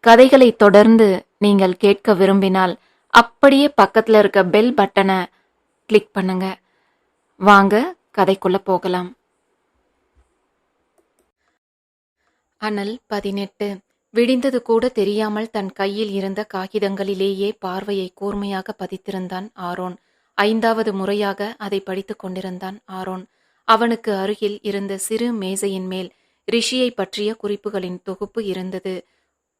கதைகளை தொடர்ந்து நீங்கள் கேட்க விரும்பினால் அப்படியே பக்கத்துல இருக்க பெல் பட்டனை கிளிக் பண்ணுங்க. வாங்க கதைக்குள்ள போகலாம். அனல் பதினெட்டு. விடிந்தது கூட தெரியாமல் தன் கையில் இருந்த காகிதங்களிலேயே பார்வையை கூர்மையாக பதித்திருந்தான் ஆரோன். ஐந்தாவது முறையாக அதை படித்துக் கொண்டிருந்தான் ஆரோன். அவனுக்கு அருகில் இருந்த சிறு மேசையின் மேல் ரிஷியை பற்றிய குறிப்புகளின் தொகுப்பு இருந்தது.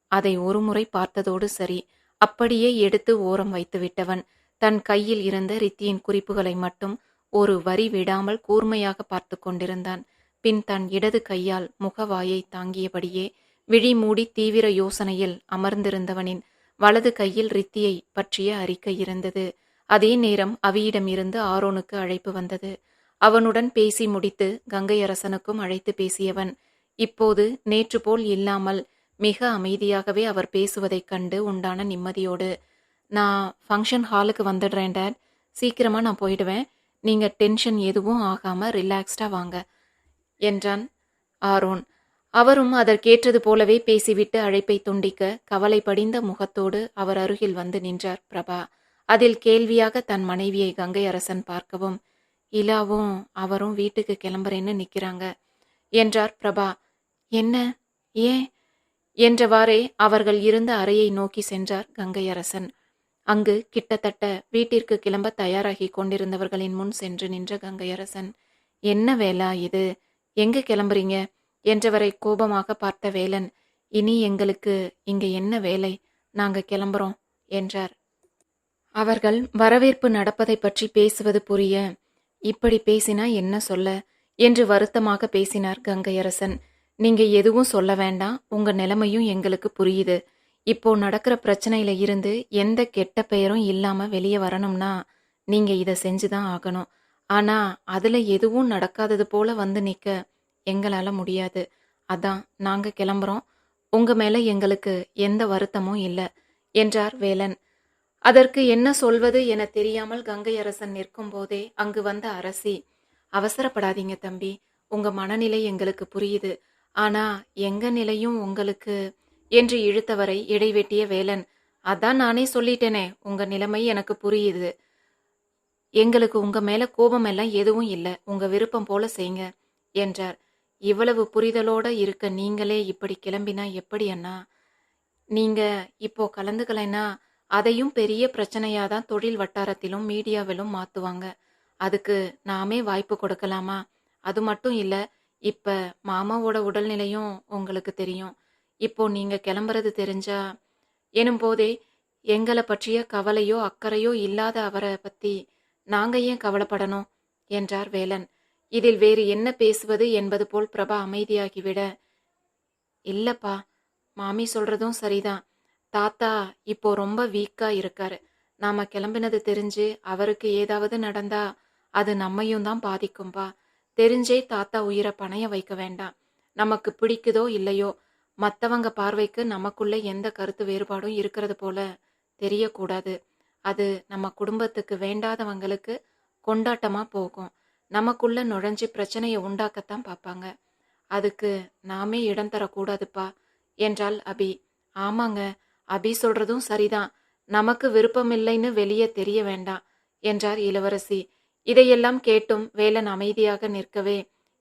அதை ஒருமுறை பார்த்ததோடு சரி. அப்படியே எடுத்து ஓரம் வைத்து விட்டவன் தன் கையில் இருந்த ரித்தியின் குறிப்புகளை மட்டும் ஒரு வரி விடாமல் கூர்மையாக பார்த்து கொண்டிருந்தான். பின் தன் இடது கையால் முகவாயை தாங்கியபடியே விழி மூடி தீவிர யோசனையில் அமர்ந்திருந்தவனின் வலது கையில் ரித்தியை பற்றிய அறிக்கை இருந்தது. அதே நேரம் அவியிடமிருந்து ஆரோனுக்கு அழைப்பு வந்தது. அவனுடன் பேசி முடித்து கங்கை அரசனுக்கும் அழைத்து பேசியவன் இப்போது நேற்று போல் இல்லாமல் மிக அமைதியாகவே அவர் பேசுவதைக் கண்டு உண்டான நிம்மதியோடு நான் ஃபங்க்ஷன் ஹாலுக்கு வந்துடுறேன் டேட். சீக்கிரமாக நான் போயிடுவேன். நீங்கள் டென்ஷன் எதுவும் ஆகாமல் ரிலாக்ஸ்டாக வாங்க என்றான் ஆரோன். அவரும் அதற்கேற்றது போலவே பேசிவிட்டு அழைப்பை துண்டிக்க கவலை படிந்த முகத்தோடு அவர் அருகில் வந்து நின்றார் பிரபா. அதில் கேள்வியாக தன் மனைவியை கங்கை அரசன் பார்க்கவும் இலாவும் அவரும் வீட்டுக்கு கிளம்புறேன்னு நிற்கிறாங்க என்றார் பிரபா. என்ன? ஏன்? என்றவாறே அவர்கள் இருந்த அறையை நோக்கி சென்றார் கங்கை அரசன் அங்கு கிட்டத்தட்ட வீட்டிற்கு கிளம்ப தயாராகி கொண்டிருந்தவர்களின் முன் சென்று நின்ற கங்கை அரசன் என்ன வேலா இது? எங்க கிளம்புறீங்க? என்றவரை கோபமாக பார்த்த வேலன் இனி எங்களுக்கு இங்க என்ன வேலை? நாங்க கிளம்புறோம் என்றார். அவர்கள் வரவேற்பு நடப்பதை பற்றி பேசுவது புரிய இப்படி பேசினா என்ன சொல்ல? என்று வருத்தமாக பேசினார் கங்கையரசன். நீங்க எதுவும் சொல்ல வேண்டாம். உங்க நிலைமையும் எங்களுக்கு புரியுது. இப்போ நடக்கிற பிரச்சனையில இருந்து எந்த கெட்ட பெயரும் இல்லாம வெளியே வரணும்னா நீங்க இதை செஞ்சுதான் ஆகணும். ஆனா அதுல எதுவும் நடக்காதது போல வந்து நிக்க எங்களால முடியாது. அதான் நாங்க கிளம்புறோம். உங்க மேல எங்களுக்கு எந்த வருத்தமும் இல்லை என்றார் வேலன். அதற்கு என்ன சொல்வது என தெரியாமல் கங்கை அரசன் நிற்கும் போதே அங்கு வந்த அரசி அவசரப்படாதீங்க தம்பி. உங்க மனநிலை எங்களுக்கு புரியுது. ஆனா எங்க நிலையும் உங்களுக்கு? என்று இழுத்தவரை இடைவெட்டிய வேலன். அதான் நானே சொல்லிட்டேனே உங்க நிலைமை எனக்கு புரியுது. எங்களுக்கு உங்க மேல கோபம் எல்லாம் எதுவும் இல்லை உங்க விருப்பம் போல செய்யுங்க என்றார். இவ்வளவு புரிதலோட இருக்க நீங்களே இப்படி கிளம்பினா எப்படி அண்ணா? நீங்க இப்போ கலந்துக்கலைன்னா அதையும் பெரிய பிரச்சனையா தான் தொழில் வட்டாரத்திலும் மீடியாவிலும் மாத்துவாங்க. அதுக்கு நாமே வாய்ப்பு கொடுக்கலாமா? அது மட்டும் இல்லை இப்ப மாமாவோட உடல்நிலையும் உங்களுக்கு தெரியும். இப்போ நீங்க கிளம்புறது தெரிஞ்சா எனும் போதே எங்களை பற்றிய கவலையோ அக்கறையோ இல்லாத அவரை பத்தி நாங்க ஏன் கவலைப்படணும்? என்றார் வேலன். இதில் வேறு என்ன பேசுவது என்பது போல் பிரபா அமைதியாகிவிட இல்லப்பா மாமி சொல்றதும் சரிதான். தாத்தா இப்போ ரொம்ப வீக்கா இருக்காரு. நாம கிளம்பினது தெரிஞ்சு அவருக்கு ஏதாவது நடந்தா அது நம்மையும் தான் பாதிக்கும்பா. தெரிஞ்சே தாத்தா உயிரை பணைய வைக்க வேண்டாம். நமக்கு பிடிக்குதோ இல்லையோ மற்றவங்க பார்வைக்கு நமக்குள்ள எந்த கருத்து வேறுபாடும் இருக்கிறது போல தெரியக்கூடாது. அது நம்ம குடும்பத்துக்கு வேண்டாதவங்களுக்கு கொண்டாட்டமா போகும். நமக்குள்ள நுழைஞ்சு பிரச்சனையை உண்டாக்கத்தான் பார்ப்பாங்க. அதுக்கு நாமே இடம் தரக்கூடாதுப்பா என்றாள் அபி. ஆமாங்க அபி சொல்றதும் சரிதான். நமக்கு விருப்பமில்லைன்னு வெளியே தெரிய வேண்டாம் என்றார் இளவரசி. இதையெல்லாம் கேட்டும் வேலன் அமைதியாக நிற்கவே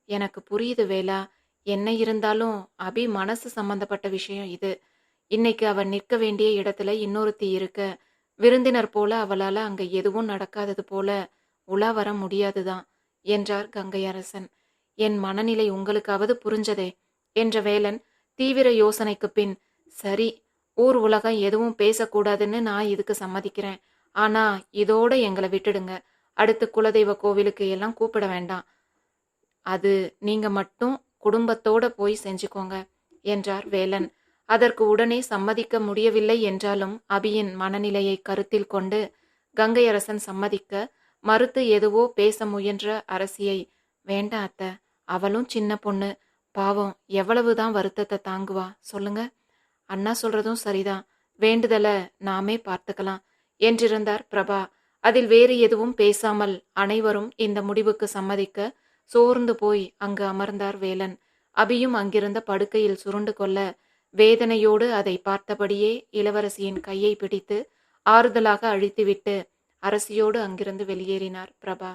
எனக்கு புரியுது வேலா என்ன இருந்தாலும் அபி மனசு சம்பந்தப்பட்ட விஷயம் இது. இன்னைக்கு அவன் நிற்க வேண்டிய இடத்துல இன்னொருத்தி இருக்க. விருந்தினர் போல அவளால அங்க எதுவும் நடக்காதது போல உலா வர முடியாதுதான் என்றார் கங்கை அரசன் என் மனநிலை உங்களுக்காவது புரிஞ்சதே என்ற வேலன் தீவிர யோசனைக்கு பின் சரி ஊர் உலகம் எதுவும் பேசக்கூடாதுன்னு நான் இதுக்கு சம்மதிக்கிறேன். ஆனா இதோட எங்களை விட்டுடுங்க. அடுத்து குலதெய்வ கோவிலுக்கு எல்லாம் கூப்பிட வேண்டாம். அது நீங்க மட்டும் குடும்பத்தோட போய் செஞ்சுக்கோங்க என்றார் வேலன். அதற்கு உடனே சம்மதிக்க முடியவில்லை என்றாலும் அபியின் மனநிலையை கருத்தில் கொண்டு கங்கையரசன் சம்மதிக்க மறுத்து எதுவோ பேச முயன்ற அரசியை வேண்டாம் அத்தை அவளும் சின்ன பொண்ணு. பாவம் எவ்வளவுதான் வருத்தத்தை தாங்குவா சொல்லுங்க. அண்ணா சொல்றதும் சரிதான். வேண்டுதலை நாமே பார்த்துக்கலாம் என்றிருந்தார் பிரபா. அதில் வேறு எதுவும் பேசாமல் அனைவரும் இந்த முடிவுக்கு சம்மதிக்க சோர்ந்து போய் அங்கு அமர்ந்தார் வேலன். அபியும் அங்கிருந்த படுக்கையில் சுருண்டு கொள்ள வேதனையோடு அதை பார்த்தபடியே இளவரசியின் கையை பிடித்து ஆறுதலாக அழித்துவிட்டு அரசியோடு அங்கிருந்து வெளியேறினார் பிரபா.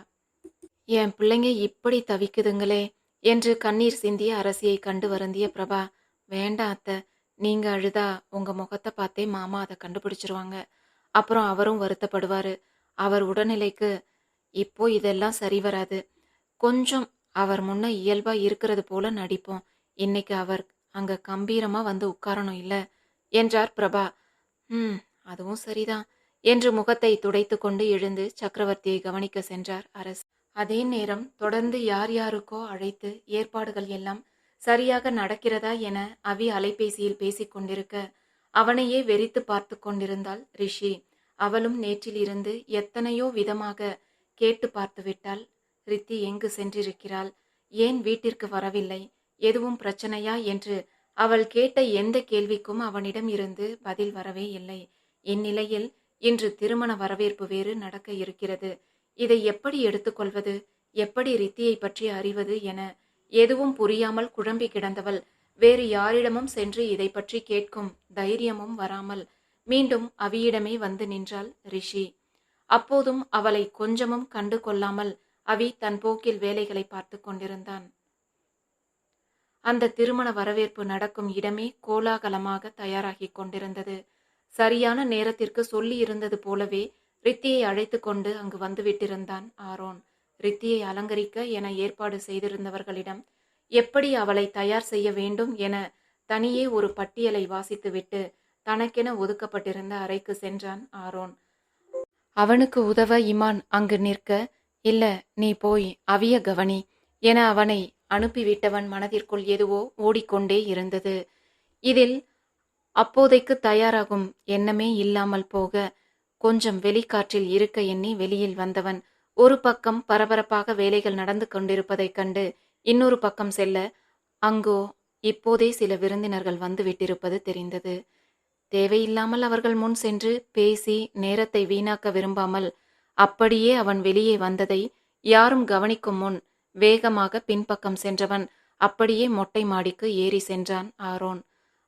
என் பிள்ளைங்க இப்படி தவிக்குதுங்களே என்று கண்ணீர் சிந்திய அரசியை கண்டு வருந்திய பிரபா வேண்டாம் அத்தை நீங்க அழுதா உங்க முகத்தை பார்த்தே மாமா அதை கண்டுபிடிச்சிருவாங்க. அப்புறம் அவரும் வருத்தப்படுவாரு. அவர் உடல்நிலைக்கு இப்போ இதெல்லாம் சரி வராது. கொஞ்சம் அவர் முன்ன இயல்பா இருக்கிறது போல நடிப்போம். இன்னைக்கு அவர் அங்க கம்பீரமா வந்து உட்காரணும் இல்ல? என்றார் பிரபா. ம் அதுவும் சரிதான் என்று முகத்தை துடைத்து கொண்டு எழுந்து சக்கரவர்த்தியை கவனிக்க சென்றார் அரசு. அதே நேரம் தொடர்ந்து யார் யாருக்கோ அழைத்து ஏற்பாடுகள் எல்லாம் சரியாக நடக்கிறதா என அவி அலைபேசியில் பேசிக் கொண்டிருக்க அவனையே வெறித்து பார்த்து கொண்டிருந்தாள் ரிஷி. அவளும் நேற்றிலிருந்து எத்தனையோ விதமாக கேட்டு பார்த்துவிட்டாள் ரித்தி எங்கு சென்றிருக்கிறாள்? ஏன் வீட்டிற்கு வரவில்லை? எதுவும் பிரச்சனையா? என்று அவள் கேட்ட எந்த கேள்விக்கும் அவனிடம் இருந்து பதில் வரவே இல்லை. இந்நிலையில் இன்று திருமண வரவேற்பு வேறு நடக்க இருக்கிறது. இதை எப்படி எடுத்துக்கொள்வது எப்படி ரித்தியை பற்றி அறிவது என எதுவும் புரியாமல் குழம்பி கிடந்தவள் வேறு யாரிடமும் சென்று இதை பற்றி கேட்கும் தைரியமும் வராமல் மீண்டும் அவியிடமே வந்து நின்றாள் ரிஷி. அப்போதும் அவளை கொஞ்சமும் கண்டு கொள்ளாமல் அவி தன் போக்கில் வேலைகளை பார்த்து கொண்டிருந்தான். அந்த திருமண வரவேற்பு நடக்கும் இடமே கோலாகலமாக தயாராகி கொண்டிருந்தது. சரியான நேரத்திற்கு சொல்லி இருந்தது போலவே ரித்தியை அழைத்து கொண்டு அங்கு வந்துவிட்டிருந்தான் ஆரோன். ரித்தியை அலங்கரிக்க என ஏற்பாடு செய்திருந்தவர்களிடம் எப்படி அவளை தயார் செய்ய வேண்டும் என தனியே ஒரு பட்டியலை வாசித்துவிட்டு தனக்கென ஒதுக்கப்பட்டிருந்த அறைக்கு சென்றான் ஆரோன். அவனுக்கு உதவ இமான் அங்கு நிற்க இல்ல நீ போய் அவிய கவனி என அவனை அனுப்பிவிட்டவன் மனதிற்குள் எதுவோ ஓடிக்கொண்டே இருந்தது. இதில் அப்போதைக்கு தயாராகும் எண்ணமே இல்லாமல் போக கொஞ்சம் வெளிக்காற்றில் இருக்க எண்ணி வெளியில் வந்தவன். ஒரு பக்கம் பரபரப்பாக வேலைகள் நடந்து கொண்டிருப்பதைக் கண்டு இன்னொரு பக்கம் செல்ல அங்கோ இப்போதே சில விருந்தினர்கள் வந்து விட்டிருப்பது தெரிந்தது. தேவையில்லாமல் அவர்கள் முன் சென்று பேசி நேரத்தை வீணாக்க விரும்பாமல் அப்படியே அவன் வெளியே வந்ததை யாரும் கவனிக்கும் முன் வேகமாக பின்பக்கம் சென்றவன் அப்படியே மொட்டை மாடிக்கு ஏறி சென்றான் ஆரோன்.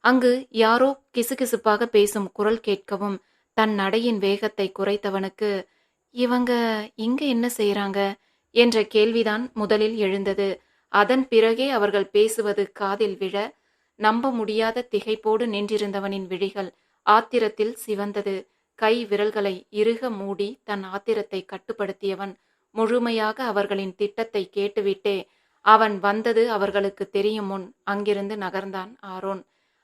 அங்கு யாரோ கிசுகிசுப்பாக பேசும் குரல் கேட்கவும் தன் நடையின் வேகத்தை குறைத்தவனுக்கு இவங்க இங்க என்ன செய்யறாங்க என்ற கேள்விதான் முதலில் எழுந்தது. அதன் பிறகே அவர்கள் பேசுவது காதில் விழ நம்ப முடியாத திகைப்போடு நின்றிருந்தவனின் விழிகள் ஆத்திரத்தில் சிவந்தது. கை விரல்களை இறுக மூடி தன் ஆத்திரத்தை கட்டுப்படுத்தியவன். முழுமையாக அவர்களின் திட்டத்தை கேட்டுவிட்டே அவன் வந்தது அவர்களுக்கு தெரியும் முன் அங்கிருந்து நகர்ந்தான் ஆரோன்.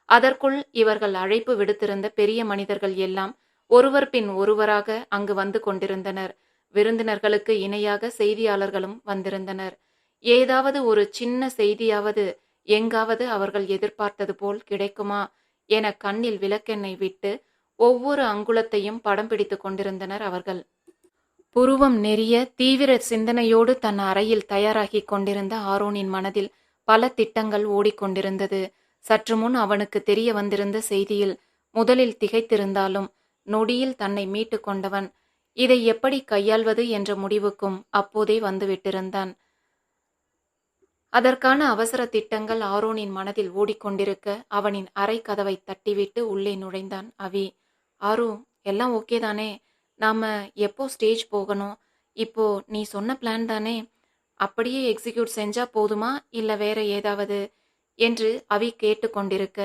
அதற்குள் இவர்கள் அழைப்பு விடுத்திருந்த பெரிய மனிதர்கள் எல்லாம் ஒருவர் பின் ஒருவராக அங்கு வந்து கொண்டிருந்தனர். விருந்தினர்களுக்கு இணையாக செய்தியாளர்களும் வந்திருந்தனர். ஏதாவது ஒரு சின்ன செய்தியாவது எங்காவது அவர்கள் எதிர்பார்த்தது போல் கிடைக்குமா? என கண்ணில் விளக்கெண்ணை விட்டு ஒவ்வொரு அங்குலத்தையும் படம் பிடித்து கொண்டிருந்தனர் அவர்கள். புருவம் நெறிய தீவிர சிந்தனையோடு தன் அறையில் தயாராகி கொண்டிருந்த ஆரோனின் மனதில் பல திட்டங்கள் ஓடிக்கொண்டிருந்தது சற்று முன் அவனுக்கு தெரிய வந்திருந்த செய்தியில் முதலில் திகைத்திருந்தாலும் நொடியில் தன்னை மீட்டு கொண்டவன். இதை எப்படி கையாள்வது என்ற முடிவுக்கும் அப்போதே வந்துவிட்டிருந்தான். அதற்கான அவசர திட்டங்கள் ஆரோனின் மனதில் ஓடிக்கொண்டிருக்க அவனின் அறை கதவை தட்டிவிட்டு உள்ளே நுழைந்தான் அவி ஆரு எல்லாம் ஓகே தானே? நாம எப்போ ஸ்டேஜ் போகணும்? இப்போ நீ சொன்ன பிளான் தானே? அப்படியே எக்ஸிக்யூட் செஞ்சா போதுமா? இல்ல வேற ஏதாவது? என்று அவி கேட்டுக்கொண்டிருக்க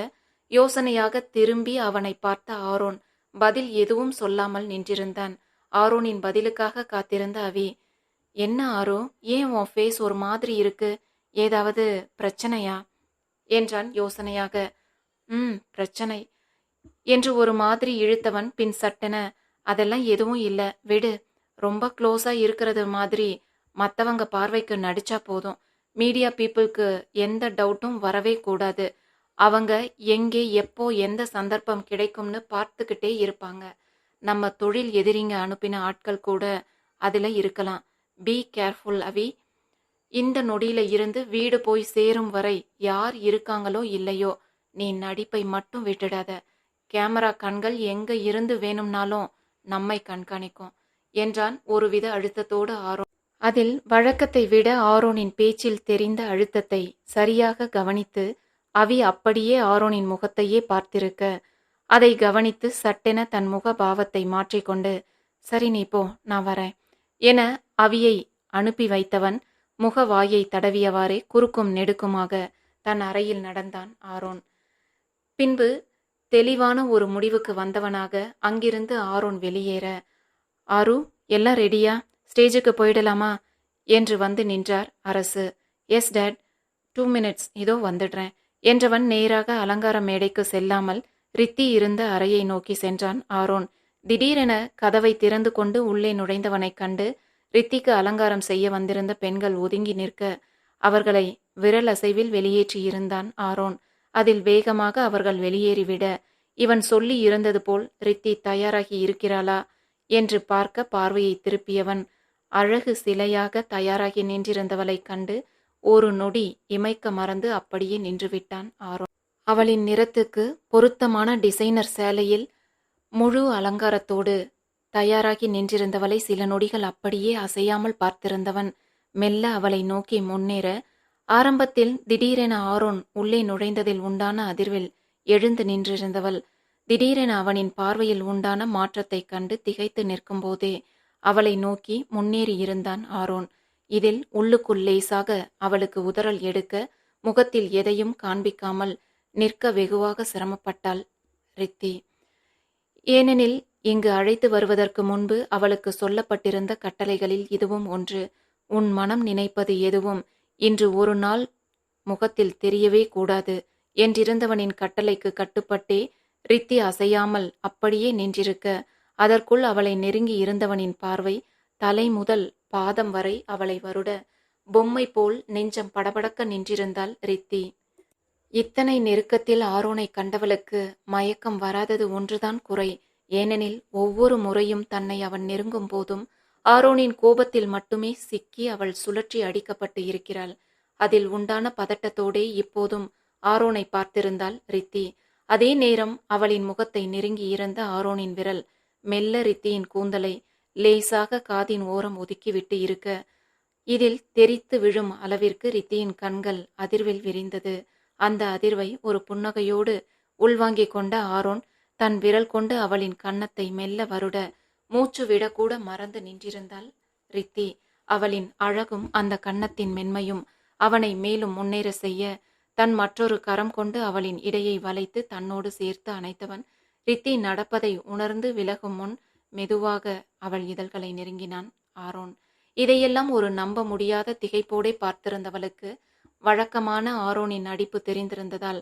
யோசனையாக திரும்பி அவனை பார்த்த ஆரோன் பதில் எதுவும் சொல்லாமல் நின்றிருந்தான். ஆரோனின் பதிலுக்காக காத்திருந்த அவி என்ன ஆரோ? ஏன் உன் ஃபேஸ் ஒரு மாதிரி இருக்கு? ஏதாவது பிரச்சனையா? என்றான் யோசனையாக. ம் பிரச்சனை. என்று ஒரு மாதிரி இழுத்தவன் பின் சட்டென அதெல்லாம் எதுவும் இல்லை விடு. ரொம்ப க்ளோஸாக இருக்கிறது மாதிரி மற்றவங்க பார்வைக்கு நடிச்சா போதும். மீடியா பீப்புளுக்கு எந்த டவுட்டும் வரவே கூடாது. அவங்க எங்கே எப்போ எந்த சந்தர்ப்பம் கிடைக்கும்னு பார்த்துக்கிட்டே இருப்பாங்க. நம்ம தொழில் எதிரிங்க அனுப்பின ஆட்கள் கூட அதில் இருக்கலாம். பி கேர்ஃபுல் அவி இந்த நொடியில இருந்து வீடு போய் சேரும் வரை யார் இருக்காங்களோ இல்லையோ நீ நடிப்பை மட்டும் விட்டுடாத. கேமரா கண்கள் எங்க இருந்து வேணும்னாலும் நம்மை கண்காணிக்கும் என்றான் ஒருவித அழுத்தத்தோடு ஆரோன். அதில் வழக்கத்தை விட ஆரோனின் பேச்சில் தெரிந்த அழுத்தத்தை சரியாக கவனித்து அவி அப்படியே ஆரோனின் முகத்தையே பார்த்திருக்க. அதை கவனித்து சட்டென தன் முக பாவத்தை மாற்றிக்கொண்டு சரி நீ போ நான் வரேன் என அவியை அனுப்பி வைத்தவன் முகவாயை தடவியவாறே குறுக்கும் நெடுக்குமாக தன் அறையில் நடந்தான் ஆரோன். பின்பு தெளிவான ஒரு முடிவுக்கு வந்தவனாக அங்கிருந்து ஆரோன் வெளியேற ஆரு எல்லாம் ரெடியா? ஸ்டேஜுக்கு போயிடலாமா? என்று வந்து நின்றார் Arasu. Yes dad. Two minutes. இதோ வந்துடுறேன் என்றவன் நேராக அலங்கார மேடைக்கு செல்லாமல் ரித்தி இருந்த அறையை நோக்கி சென்றான் ஆரோன். திடீரென கதவை திறந்து கொண்டு உள்ளே நுழைந்தவனைக் கண்டு ரித்திக்கு அலங்காரம் செய்ய வந்திருந்த பெண்கள் ஒதுங்கி நிற்க அவர்களை விரல் அசைவில் வெளியேற்றியிருந்தான் ஆரோன். அதில் வேகமாக அவர்கள் வெளியேறிவிட இவன் சொல்லி இருந்தது போல் ரித்தி தயாராகி இருக்கிறாளா? என்று பார்க்க பார்வையை திருப்பியவன் அழகு சிலையாக தயாராகி நின்றிருந்தவளைக் கண்டு ஒரு நொடி இமைக்க மறந்து அப்படியே நின்றுவிட்டான் ஆரோன். அவளின் நிறத்துக்கு பொருத்தமான டிசைனர் சேலையில் முழு அலங்காரத்தோடு தயாராகி நின்றிருந்தவளை சில நொடிகள் அப்படியே அசையாமல் பார்த்திருந்தவன் மெல்ல அவளை நோக்கி முன்னேற ஆரம்பத்தில் திடீரென ஆரோன் உள்ளே நுழைந்ததில் உண்டான அதிர்வில் எழுந்து நின்றிருந்தவள். திடீரென அவனின் பார்வையில் உண்டான மாற்றத்தைக் கண்டு திகைத்து நிற்கும்போதே அவளை நோக்கி முன்னேறி இருந்தான் ஆரோன். இதில் உள்ளுக்குள் லேசாக அவளுக்கு உதறல் எடுக்க முகத்தில் எதையும் காண்பிக்காமல் நிற்க வெகுவாக சிரமப்பட்டாள் ரித்தி. ஏனெனில் இங்கு அழைத்து வருவதற்கு முன்பு அவளுக்கு சொல்லப்பட்டிருந்த கட்டளைகளில் இதுவும் ஒன்று உன் மனம் நினைப்பது எதுவும் இன்று ஒரு நாள் முகத்தில் தெரியவே கூடாது என்றிருந்தவனின் கட்டளைக்கு கட்டுப்பட்டே ரித்தி அசையாமல் அப்படியே நின்றிருக்க அதற்குள் அவளை நெருங்கி இருந்தவனின் பார்வை தலை முதல் பாதம் வரை அவளை வருட பொம்மை போல் நெஞ்சம் படபடக்க நின்றிருந்தாள் ரித்தி. இத்தனை நெருக்கத்தில் ஆரோனை கண்டவளுக்கு மயக்கம் வராதது ஒன்றுதான் குறை. ஏனெனில் ஒவ்வொரு முறையும் தன்னை அவன் நெருங்கும் போதும் ஆரோனின் கோபத்தில் மட்டுமே சிக்கி அவள் சுழற்றி அடிக்கப்பட்டு இருக்கிறாள். அதில் உண்டான பதட்டத்தோடே இப்போதும் ஆரோனை பார்த்திருந்தாள் ரித்தி. அதே நேரம் அவளின் முகத்தை நெருங்கி இருந்த ஆரோனின் விரல் மெல்ல ரித்தியின் கூந்தலை லேசாக காதின் ஓரம் ஒதுக்கிவிட்டு இருக்க இதில் தெரித்து விழும் அளவிற்கு ரித்தியின் கண்கள் அதிர்வில் விரிந்தது. அந்த அதிர்வை ஒரு புன்னகையோடு உள்வாங்கிக் கொண்ட ஆரோன் தன் விரல் கொண்டு அவளின் கன்னத்தை மெல்ல வருட மூச்சு விடக்கூட மறந்து நின்றிருந்தாள். ரித்தி அவளின் அழகும் அந்த கன்னத்தின் மென்மையும் அவனை மேலும் முன்னேற செய்ய தன் மற்றொரு கரம் கொண்டு அவளின் இடையை வளைத்து தன்னோடு சேர்த்து அணைத்தவன். ரித்தி நடப்பதை உணர்ந்து விலகும் முன் மெதுவாக அவள் இதழ்களை நெருங்கினான். ஆரோன் இதையெல்லாம் ஒரு நம்ப முடியாத திகைப்போடே பார்த்திருந்தவளுக்கு வழக்கமான ஆரோனின் நடிப்பு தெரிந்திருந்ததால்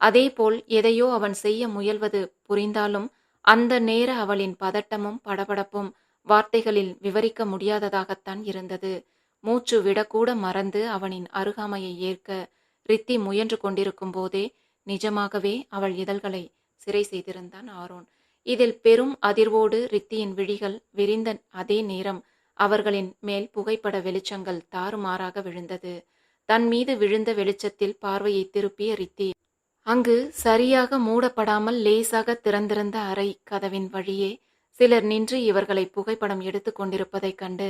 அதேபோல் எதையோ அவன் செய்ய முயல்வது புரிந்தாலும் அந்த நேர அவளின் பதட்டமும் படபடப்பும் வார்த்தைகளில் விவரிக்க முடியாததாகத்தான் இருந்தது. மூச்சு விடக்கூட மறந்து அவனின் அருகாமையை ஏற்க ரித்தி முயன்று கொண்டிருக்கும் போதே நிஜமாகவே அவள் இதழ்களை சிறை செய்திருந்தான் ஆரோன். இதில் பெரும் அதிர்வோடு ரித்தியின் விழிகள் விரிந்த அதே நேரம் அவர்களின் மேல் புகைப்பட வெளிச்சங்கள் தாறுமாறாக விழுந்தது. தன் மீது விழுந்த வெளிச்சத்தில் பார்வையை திருப்பிய ரித்தி அங்கு சரியாக மூடப்படாமல் லேசாக திறந்திருந்த அறை கதவின் வழியே சிலர் நின்று இவர்களை புகைப்படம் எடுத்துக் கொண்டிருப்பதைக் கண்டு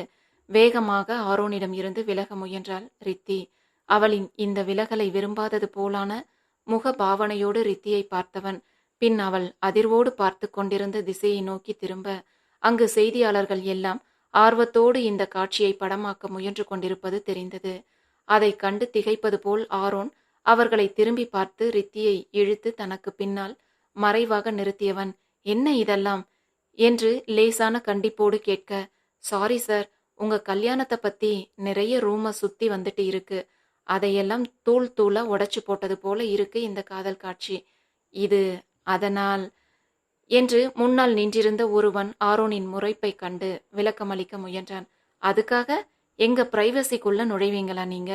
வேகமாக ஆரோனிடம் இருந்து விலக முயன்றாள் ரித்தி. அவளின் இந்த விலகலை விரும்பாதது போலான முக பாவனையோடு ரித்தியை பார்த்தவன். பின் அவள் அதிர்வோடு பார்த்து கொண்டிருந்த திசையை நோக்கி திரும்ப அங்கு செய்தியாளர்கள் எல்லாம் ஆர்வத்தோடு இந்த காட்சியை படமாக்க முயன்று கொண்டிருப்பது தெரிந்தது. அதை கண்டு திகைப்பது போல் ஆரோன் அவர்களை திரும்பி பார்த்து ரித்தியை இழுத்து தனக்கு பின்னால் மறைவாக நிறுத்தியவன் என்ன இதெல்லாம்? என்று லேசான கண்டிப்போடு கேட்க சாரி சார் உங்க கல்யாணத்தை பத்தி நிறைய ரூம சுத்தி வந்துட்டு இருக்கு. அதையெல்லாம் தூள் தூளா உடைச்சு போட்டது போல இருக்கு இந்த காதல் காட்சி. இது அதனால் என்று முன்னால் நின்றிருந்த ஒருவன் ஆரோனின் முறைப்பை கண்டு விளக்கமளிக்க முயன்றான். அதுக்காக எங்க பிரைவசிக்குள்ள நுழைவீங்களா நீங்க?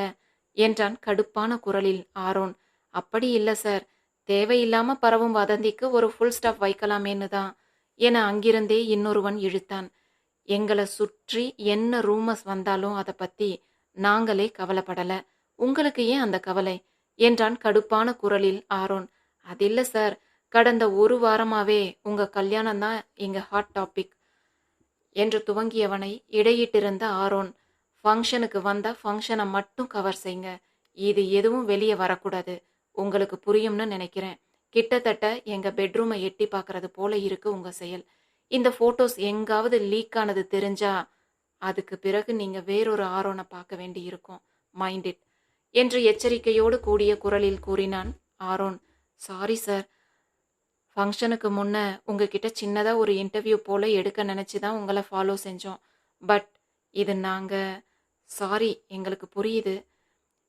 என்றான் கடுப்பான குரலில். ஆரோன் அப்படி இல்லை சார். தேவையில்லாம பரவும் வதந்திக்கு ஒரு ஃபுல் ஸ்டாப் வைக்கலாமேன்னு தான் என அங்கிருந்தே இன்னொருவன் இழுத்தான். எங்களை சுற்றி என்ன ரூமர்ஸ் வந்தாலும் அதை பத்தி நாங்களே கவலைப்படல. உங்களுக்கு ஏன் அந்த கவலை? என்றான் கடுப்பான குரலில் ஆரோன். அதில்ல சார். கடந்த ஒரு வாரமாவே உங்க கல்யாணம் தான் எங்க ஹாட் டாபிக் என்று துவங்கியவனை இடையிட்டிருந்த ஆரோன் ஃபங்க்ஷனுக்கு வந்தால் ஃபங்க்ஷனை மட்டும் கவர் செய்யுங்க. இது எதுவும் வெளியே வரக்கூடாது. உங்களுக்கு புரியும்னு நினைக்கிறேன். கிட்டத்தட்ட எங்கள் பெட்ரூமை எட்டி பார்க்கறது போல இருக்கு உங்கள் செயல். இந்த ஃபோட்டோஸ் எங்காவது லீக் ஆனது தெரிஞ்சா அதுக்கு பிறகு நீங்கள் வேறொரு ஆரோனை பார்க்க வேண்டி இருக்கும். மைண்ட் இட் என்று எச்சரிக்கையோடு கூடிய குரலில் கூறினான் ஆரோன். சாரி சார் ஃபங்க்ஷனுக்கு முன்ன உங்ககிட்ட சின்னதாக ஒரு இன்டர்வியூ போல எடுக்க நினச்சி தான் உங்களை ஃபாலோ செஞ்சோம். பட் இது நாங்கள் சாரி எங்களுக்கு புரியுது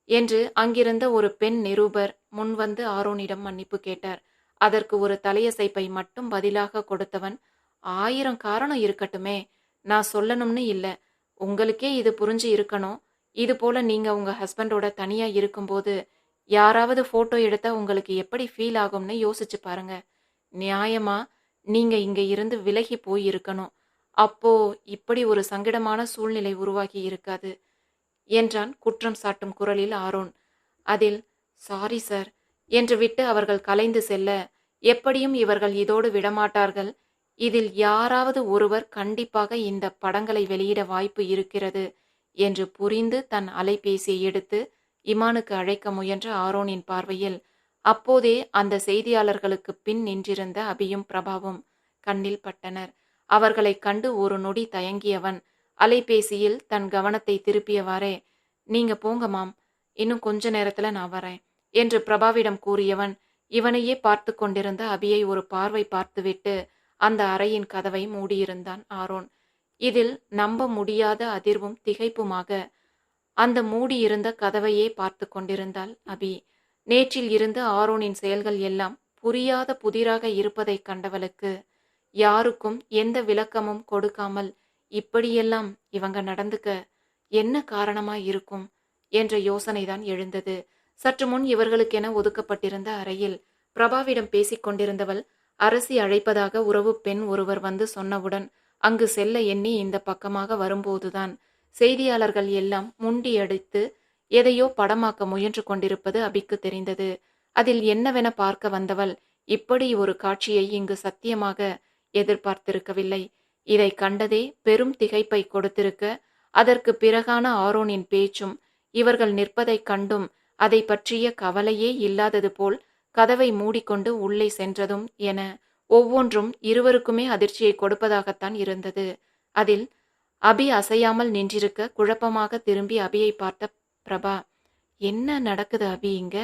என்று அங்கிருந்த ஒரு பெண் நிருபர் முன்வந்து ஆரோனிடம் மன்னிப்பு கேட்டார். அதற்கு ஒரு தலையசைப்பை மட்டும் பதிலாக கொடுத்தவன் ஆயிரம் காரணம் இருக்கட்டுமே நான் சொல்லணும்னு இல்லை. உங்களுக்கே இது புரிஞ்சு இருக்கணும். இது போல நீங்க உங்க ஹஸ்பண்டோட தனியா இருக்கும்போது யாராவது போட்டோ எடுத்தா உங்களுக்கு எப்படி ஃபீல் ஆகும்னு யோசிச்சு பாருங்க. நியாயமா நீங்க இங்க இருந்து விலகி போய் இருக்கணும் அப்போ இப்படி ஒரு சங்கடமான சூழ்நிலை உருவாகி இருக்காது. என்றான் குற்றம் சாட்டும் குரலில் ஆரோன். அதில் சாரி சார் என்று விட்டு அவர்கள் கலைந்து செல்ல எப்படியும் இவர்கள் இதோடு விடமாட்டார்கள். இதில் யாராவது ஒருவர் கண்டிப்பாக இந்த படங்களை வெளியிட வாய்ப்பு இருக்கிறது என்று புரிந்து தன் அலைபேசியை எடுத்து இமானுக்கு அழைக்க முயன்ற ஆரோனின் பார்வையில் அப்போதே அந்த செய்தியாளர்களுக்கு பின் நின்றிருந்த அபியும் பிரபாவும் கண்ணில் பட்டனர். அவர்களைக் கண்டு ஒரு நொடி தயங்கியவன் அலைபேசியில் தன் கவனத்தை திருப்பியவாறே நீங்க போங்க மாம் இன்னும் கொஞ்ச நேரத்துல நான் வரேன் என்று பிரபாவிடம் கூறியவன் இவனையே பார்த்து கொண்டிருந்த அபியை ஒரு பார்வை பார்த்துவிட்டு அந்த அறையின் கதவை மூடியிருந்தான் ஆரோன். இதில் நம்ப முடியாத அதிர்வும் திகைப்புமாக அந்த மூடியிருந்த கதவையே பார்த்து கொண்டிருந்தாள் அபி. நேற்றில் இருந்து ஆரோனின் செயல்கள் எல்லாம் புரியாத புதிராக இருப்பதைக் கண்டவளுக்கு யாருக்கும் எந்த விளக்கமும் கொடுக்காமல் இப்படியெல்லாம் இவங்க நடந்துக்க என்ன காரணமா இருக்கும் என்ற யோசனைதான் எழுந்தது. சற்று முன் இவர்களுக்கென ஒதுக்கப்பட்டிருந்த அறையில் பிரபாவிடம் பேசிக் கொண்டிருந்தவள் அரசி அழைப்பதாக உறவு பெண் ஒருவர் வந்து சொன்னவுடன் அங்கு செல்ல எண்ணி இந்த பக்கமாக வரும்போதுதான் செய்தியாளர்கள் எல்லாம் முண்டியடித்து எதையோ படமாக்க முயன்று கொண்டிருப்பது அபிக்கு தெரிந்தது. அதில் என்னவென பார்க்க வந்தவள் இப்படி ஒரு காட்சியை இங்கு சத்தியமாக எதிர்பார்த்திருக்கவில்லை. இதை கண்டதே பெரும் திகைப்பை கொடுத்திருக்க அதற்கு பிறகான ஆரோனின் பேச்சும் இவர்கள் நிற்பதைக் கண்டும் அதை பற்றிய கவலையே இல்லாதது போல் கதவை மூடிக்கொண்டு உள்ளே சென்றதும் என ஒவ்வொன்றும் இருவருக்குமே அதிர்ச்சியை கொடுப்பதாகத்தான் இருந்தது. அதில் அபி அசையாமல் நின்றிருக்க குழப்பமாக திரும்பி அபியை பார்த்த பிரபா என்ன நடக்குது அபி இங்க?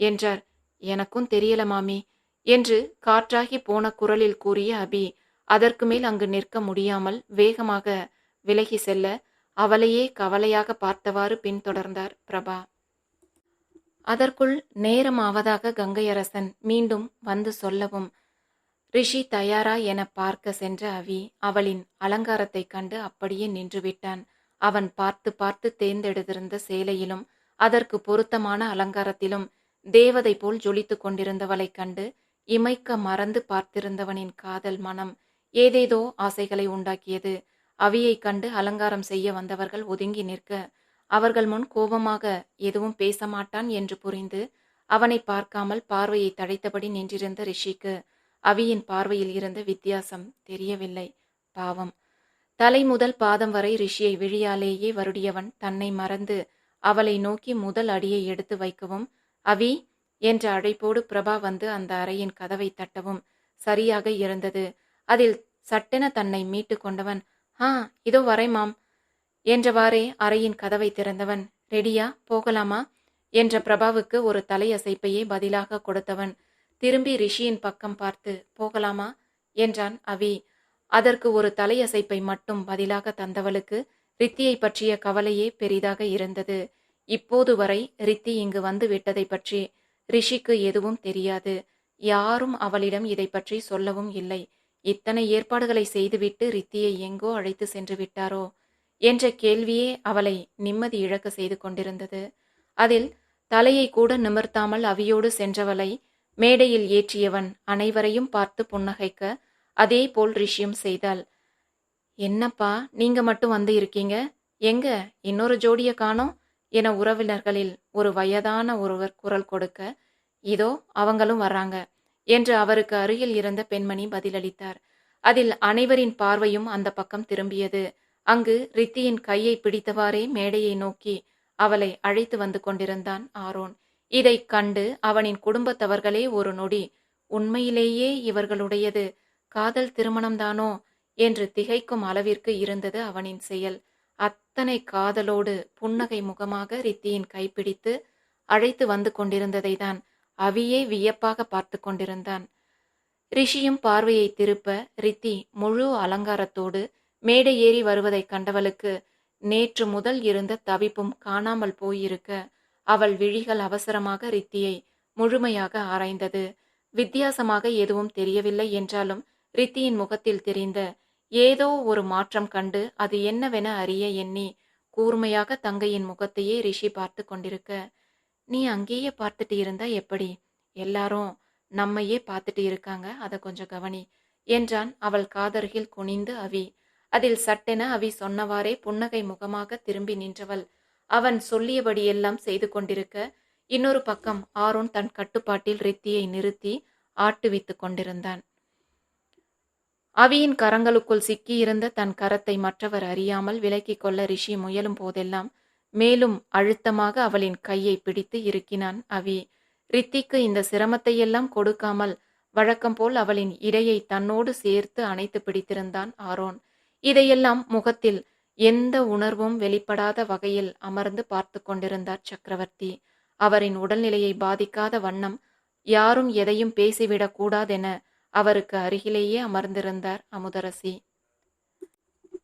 என்றார். எனக்கும் தெரியல மாமி என்று காற்றாகி போன குரலில் கூறிய அபி அதற்கு மேல் அங்கு நிற்க முடியாமல் வேகமாக விலகி செல்ல அவளையே கவலையாக பார்த்தவாறு பின்தொடர்ந்தார் பிரபா. அதற்குள் நேரம் ஆவதாக கங்கையரசன் மீண்டும் வந்து சொல்லவும் ரிஷி தயாரா என பார்க்க சென்ற அவி அவளின் அலங்காரத்தைக் கண்டு அப்படியே நின்றுவிட்டான். அவன் பார்த்து பார்த்து தேர்ந்தெடுத்திருந்த சேலையிலும் அதற்கு பொருத்தமான அலங்காரத்திலும் தேவதை போல் ஜொலித்து கொண்டிருந்தவளைக் கண்டு இமைக்க மறந்து பார்த்திருந்தவனின் காதல் மனம் ஏதேதோ ஆசைகளை உண்டாக்கியது. அவியைக் கண்டு அலங்காரம் செய்ய வந்தவர்கள் ஒதுங்கி நிற்க அவர்கள் முன் கோபமாக எதுவும் பேச மாட்டான் என்று புரிந்து அவனை பார்க்காமல் பார்வையை தடைத்தபடி நின்றிருந்த ரிஷிக்கு அவியின் பார்வையில் இருந்த வித்தியாசம் தெரியவில்லை. பாவம். தலை முதல் பாதம் வரை ரிஷியை விழியாலேயே வருடியவன் தன்னை மறந்து அவளை நோக்கி முதல் அடியை எடுத்து வைக்கவும் அவி என்ற அழைப்போடு பிரபா வந்து அந்த அறையின் கதவை தட்டவும் சரியாக இருந்தது. அதில் சட்டென தன்னை மீட்டு கொண்டவன். ஆ இதோ வரேன் மாம் என்றவாறே அறையின் கதவை திறந்தவன். ரெடியா போகலாமா? என்ற பிரபாவுக்கு ஒரு தலையசைப்பையே பதிலாக கொடுத்தவன். திரும்பி ரிஷியின் பக்கம் பார்த்து போகலாமா? என்றான் அவி. அதற்கு ஒரு தலையசைப்பை மட்டும் பதிலாக தந்தவளுக்கு ரித்தியை பற்றிய கவலையே பெரிதாக இருந்தது. இப்போது வரை ரித்தி இங்கு வந்து விட்டதை பற்றி ரிஷிக்கு எதுவும் தெரியாது. யாரும் அவளிடம் இதை பற்றி சொல்லவும் இல்லை. இத்தனை ஏற்பாடுகளை செய்துவிட்டு ரித்தியை எங்கோ அழைத்து சென்று விட்டாரோ? என்ற கேள்வியே அவளை நிம்மதி இழக்க செய்து கொண்டிருந்தது. அதில் தலையை கூட நிமிர்த்தாமல் அவியோடு சென்றவளை மேடையில் ஏற்றியவன் அனைவரையும் பார்த்து புன்னகைக்க அதே போல் ரிஷியும் செய்தாள். என்னப்பா நீங்க மட்டும் வந்து இருக்கீங்க? எங்க? இன்னொரு ஜோடிய காணோம்? என உறவினர்களில் ஒரு வயதான ஒருவர் குரல் கொடுக்க இதோ அவங்களும் வர்றாங்க. என்று அவருக்கு அருகில் இருந்த பெண்மணி பதிலளித்தார். அதில் அனைவரின் பார்வையும் அந்த பக்கம் திரும்பியது. அங்கு ரித்தியின் கையை பிடித்தவாறே மேடையை நோக்கி அவளை அழைத்து வந்து கொண்டிருந்தான் ஆரோன். இதைக் கண்டு அவனின் குடும்பத்தவர்களே ஒரு நொடி உண்மையிலேயே இவர்களுடையது காதல் திருமணம்தானோ? என்று திகைக்கும் அளவிற்கு இருந்தது அவனின் செயல். அத்தனை காதலோடு புன்னகை முகமாக ரித்தியின் கைப்பிடித்து அழைத்து வந்து கொண்டிருந்ததை தான் அவியே வியப்பாக பார்த்து கொண்டிருந்தான். ரிஷியும் பார்வையை திருப்ப ரித்தி முழு அலங்காரத்தோடு மேடை ஏறி வருவதைக் கண்டவளுக்கு நேற்று முதல் இருந்த தவிப்பும் காணாமல் போயிருக்க அவள் விழிகள் அவசரமாக ரித்தியை முழுமையாக ஆராய்ந்தது. வித்தியாசமாக எதுவும் தெரியவில்லை என்றாலும் ரித்தியின் முகத்தில் தெரிந்த ஏதோ ஒரு மாற்றம் கண்டு அது என்னவென அறிய எண்ணி கூர்மையாக தங்கையின் முகத்தையே ரிஷி பார்த்து கொண்டிருக்க நீ அங்கேயே பார்த்துட்டு இருந்தா எப்படி? எல்லாரும் நம்மையே பார்த்துட்டு இருக்காங்க அதை கொஞ்சம் கவனி என்றான் அவள் காதருகில் குனிந்து அவி. அதில் சட்டென அவி சொன்னவாறே புன்னகை முகமாக திரும்பி நின்றவள். அவன் சொல்லியபடியெல்லாம் செய்து கொண்டிருக்க இன்னொரு பக்கம் ஆரோன் தன் கட்டுப்பாட்டில் ரித்தியை நிறுத்தி ஆட்டுவித்துக் கொண்டிருந்தான். அவியின் கரங்களுக்குள் சிக்கியிருந்த தன் கரத்தை மற்றவர் அறியாமல் விலக்கிக் கொள்ள ரிஷி முயலும் போதெல்லாம் மேலும் அழுத்தமாக அவளின் கையை பிடித்து இருக்கினான் அவி. ரித்திக்கு இந்த சிரமத்தையெல்லாம் கொடுக்காமல் வழக்கம் போல் அவளின் இடையை தன்னோடு சேர்த்து அணைத்து பிடித்திருந்தான் ஆரோன். இதையெல்லாம் முகத்தில் எந்த உணர்வும் வெளிப்படாத வகையில் அமர்ந்து பார்த்து கொண்டிருந்தார் சக்கரவர்த்தி. அவரின் உடல்நிலையை பாதிக்காத வண்ணம் யாரும் எதையும் பேசிவிடக் கூடாதென அவருக்கு அருகிலேயே அமர்ந்திருந்தார் அமுதரசி.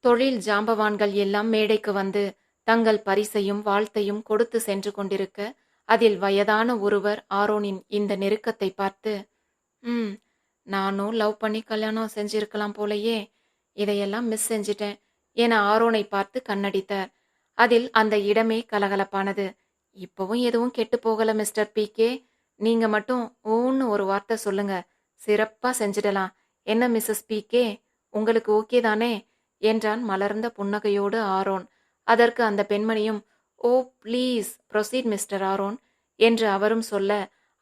தொழில் ஜாம்பவான்கள் எல்லாம் மேடைக்கு வந்து தங்கள் பரிசையும் வாழ்த்தையும் கொடுத்து சென்று கொண்டிருக்க அதில் வயதான ஒருவர் ஆரோனின் இந்த நெருக்கத்தை பார்த்து ம் நானும் லவ் பண்ணி கல்யாணம் செஞ்சிருக்கலாம் போலயே இதையெல்லாம் மிஸ் செஞ்சிட்டேன் என ஆரோனை பார்த்து கண்ணடித்தார். அதில் அந்த இடமே கலகலப்பானது. இப்பவும் எதுவும் கெட்டு போகல மிஸ்டர் பி கே. நீங்க மட்டும் ஓன்னு ஒரு வார்த்தை சொல்லுங்க. சிறப்பா செஞ்சிடலாம். என்ன மிஸ்ஸஸ் பி கே? உங்களுக்கு ஓகே தானே? என்றான் மலர்ந்த புன்னகையோடு ஆரோன். அதற்கு அந்த பெண்மணியும் oh please proceed mister Aaron என்று அவரும் சொல்ல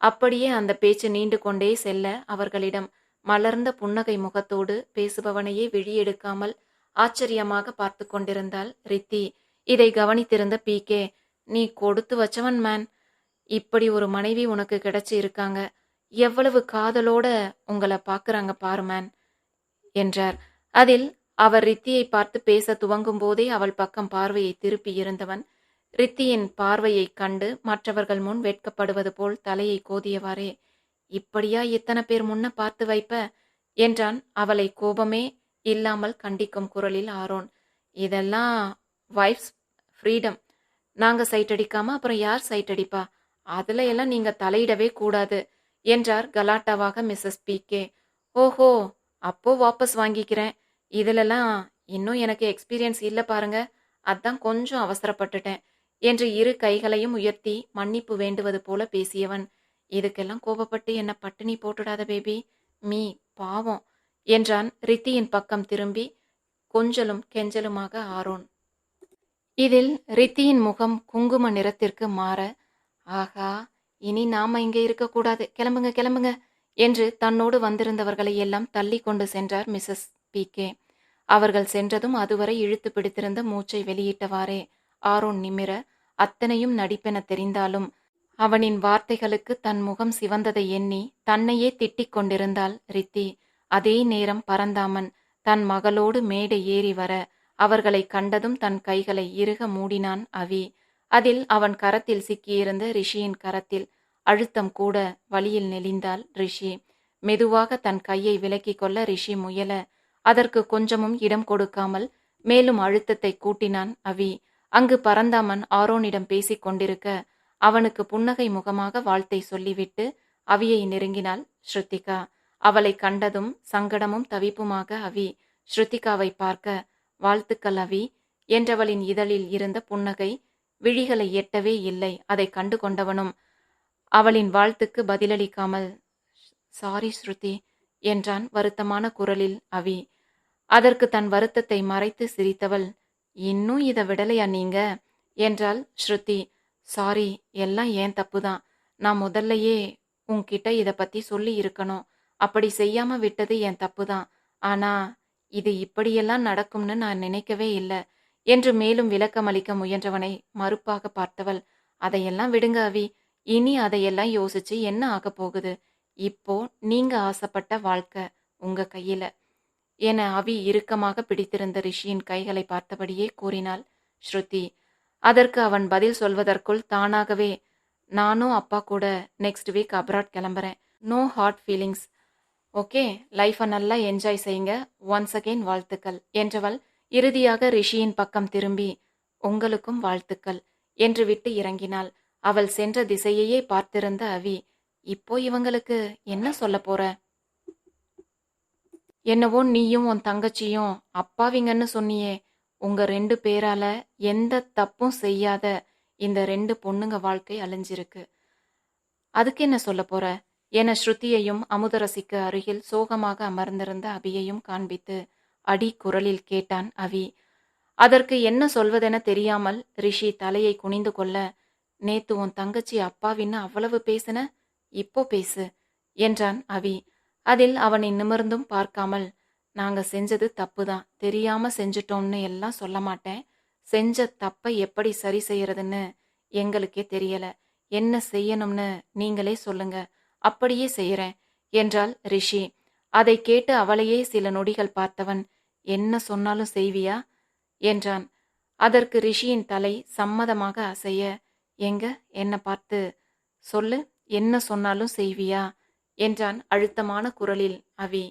அப்படியே அந்த பேச்சு நீண்டு கொண்டே செல்ல அவர்களிடம் மலர்ந்த புன்னகை முகத்தோடு பேசுபவனையே விழியெடுக்காமல் ஆச்சரியமாக பார்த்து கொண்டிருந்தாள் ரித்தி. இதை கவனித்திருந்த பி. கே. நீ கொடுத்து வச்சவன் மேன். இப்படி ஒரு மனைவி உனக்கு கிடைச்சி இருக்காங்க. எவ்வளவு காதலோட உங்களை பார்க்குறாங்க பாரு மேன் என்றார். அதில் அவர் ரித்தியை பார்த்து பேச துவங்கும் போதே அவள் பக்கம் பார்வையை திருப்பி இருந்தவன். ரித்தியின் பார்வையைக் கண்டு மற்றவர்கள் முன் வெட்கப்படுவது போல் தலையை கோதியவாறே இப்படியா இத்தனை பேர் முன்ன பார்த்து வைப்ப? என்றான். அவளை கோபமே இல்லாமல் கண்டிக்கும் குரலில் ஆரோன் இதெல்லாம் வைஃப்ஸ் ஃப்ரீடம். நாங்க சைட் அடிக்காம அப்புறம் யார் சைட் அடிப்பா? அதுல எல்லாம் நீங்க தலையிடவே கூடாது என்றார் கலாட்டாவாக மிஸ்ஸஸ் பி கே. ஓஹோ அப்போ வாபஸ் வாங்கிக்கிறேன். இதுலலாம் இன்னும் எனக்கு எக்ஸ்பீரியன்ஸ் இல்லை பாருங்க. அதான் கொஞ்சம் அவசரப்பட்டுட்டேன். என்று இரு கைகளையும் உயர்த்தி மன்னிப்பு வேண்டுவது போல பேசியவன். இதுக்கெல்லாம் கோபப்பட்டு என்னை பட்டினி போட்டுடாத பேபி மீ பாவம் என்றான் ரித்தியின் பக்கம் திரும்பி கொஞ்சலும் கெஞ்சலுமாக ஆரோன். இதில் ரித்தியின் முகம் குங்கும நிறத்திற்கு மாற ஆகா இனி நாம இங்கே இருக்கக்கூடாது. கிளம்புங்க கிளம்புங்க என்று தன்னோடு வந்திருந்தவர்களை எல்லாம் தள்ளி கொண்டு சென்றார் மிஸ்ஸஸ் பி கே. அவர்கள் சென்றதும் அதுவரை இழுத்து பிடித்திருந்த மூச்சை வெளியிட்டவாறே. ஆரோன் நிமிர அத்தனையும் நடிப்பென தெரிந்தாலும் அவனின் வார்த்தைகளுக்கு தன் முகம் சிவந்ததை எண்ணி தன்னையே திட்டிக் கொண்டிருந்தாள் ரித்தி. அதே நேரம் பரந்தாமன் தன் மகளோடு மேடை ஏறி வர அவர்களை கண்டதும் தன் கைகளை இறுக மூடினான் அவி. அதில் அவன் கரத்தில் சிக்கியிருந்த ரிஷியின் கரத்தில் அழுத்தம் கூட வழியில் நெளிந்தாள் ரிஷி. மெதுவாக தன் கையை விலக்கிக் கொள்ள ரிஷி முயல அதற்கு கொஞ்சமும் இடம் கொடுக்காமல் மேலும் அழுத்தத்தை கூட்டினான் அவி. அங்கு பரந்தாமன் ஆரோனிடம் பேசிக் கொண்டிருக்க அவனுக்கு புன்னகை முகமாக வாழ்த்தை சொல்லிவிட்டு அவியை நெருங்கினாள். ஸ்ருத்திகா அவளை கண்டதும் சங்கடமும் தவிப்புமாக அவி ஸ்ருத்திகாவை பார்க்க வாழ்த்துக்கள் அவி என்றவளின் இதழில் இருந்த புன்னகை விழிகளை எட்டவே இல்லை. அதை கண்டு கொண்டவனும் அவளின் வாழ்த்துக்கு பதிலளிக்காமல் சாரி ஸ்ருதி என்றான் வருத்தமான குரலில் அவி அதற்கு தன் வருத்தத்தை மறைத்து சிரித்தவள் இன்னும் இதை விடலையா நீங்க? என்றாள் ஸ்ருதி. சாரி எல்லாம் ஏன் தப்புதான். நான் முதல்லையே உன்கிட்ட இதை பத்தி சொல்லி இருக்கணும். அப்படி செய்யாம விட்டது என் தப்புதான். ஆனா இது இப்படியெல்லாம் நடக்கும்னு நான் நினைக்கவே இல்லை என்று மேலும் விளக்கமளிக்க முயன்றவனை மறுப்பாக பார்த்தவள். அதையெல்லாம் விடுங்க அவி இனி அதையெல்லாம் யோசிச்சு என்ன ஆகப் போகுது? இப்போ நீங்க ஆசைப்பட்ட வாழ்க்கை உங்க கையில. என அவி இறுக்கமாக பிடித்திருந்த ரிஷியின் கைகளை பார்த்தபடியே கூறினாள் ஸ்ருதி அதற்கு அவன் பதில் சொல்வதற்குள் தானாகவே நானும் அப்பா கூட நெக்ஸ்ட் வீக் அப்ராட் கிளம்புறேன். நோ ஹார்ட் ஃபீலிங்ஸ் ஓகே லைஃப்பை நல்லா என்ஜாய் செய்யுங்க. ஒன்ஸ் அகெயின் வாழ்த்துக்கள். என்றவள் இறுதியாக ரிஷியின் பக்கம் திரும்பி உங்களுக்கும் வாழ்த்துக்கள் என்று விட்டு இறங்கினாள். அவள் சென்ற திசையையே பார்த்திருந்த அவி இப்போ இவங்களுக்கு என்ன சொல்ல போற? என்னவோ நீயும் உன் தங்கச்சியும் அப்பாவிங்கன்னு சொன்னியே உங்க ரெண்டு பேரால எந்த தப்பும் செய்யாத இந்த ரெண்டு பொண்ணுங்க வாழ்க்கை அழிஞ்சிருக்கு. அதுக்கு என்ன சொல்ல போற? என ஸ்ருதியையும் அமுதரசிக்கு அருகில் சோகமாக அமர்ந்திருந்த அபியையும் காண்பித்து அடி குரலில் கேட்டான் அவி. அதற்கு என்ன சொல்வதென தெரியாமல் ரிஷி தலையை குனிந்து கொள்ள நேத்து உன் தங்கச்சி அப்பாவின்னு அவ்வளவு பேசின இப்போ பேசு என்றான் அவி அதில் அவனை நிமிர்ந்தும் பார்க்காமல் நாங்க செஞ்சது தப்புதான். தெரியாம செஞ்சிட்டோம்னு எல்லாம் சொல்ல மாட்டேன். செஞ்ச தப்பை எப்படி சரி செய்யறதுன்னு எங்களுக்கே தெரியல. என்ன செய்யணும்னு நீங்களே சொல்லுங்க. அப்படியே செய்யறேன் என்றாள் ரிஷி. அதை கேட்டு அவளையே சில நொடிகள் பார்த்தவன் என்ன சொன்னாலும் செய்வியா? என்றான். அதற்கு ரிஷியின் தலை சம்மதமாக அசைய எங்க? என்ன பார்த்து சொல்லு. என்ன சொன்னாலும் செய்வியா? என்றான் அழுத்தமான குரலில் அவி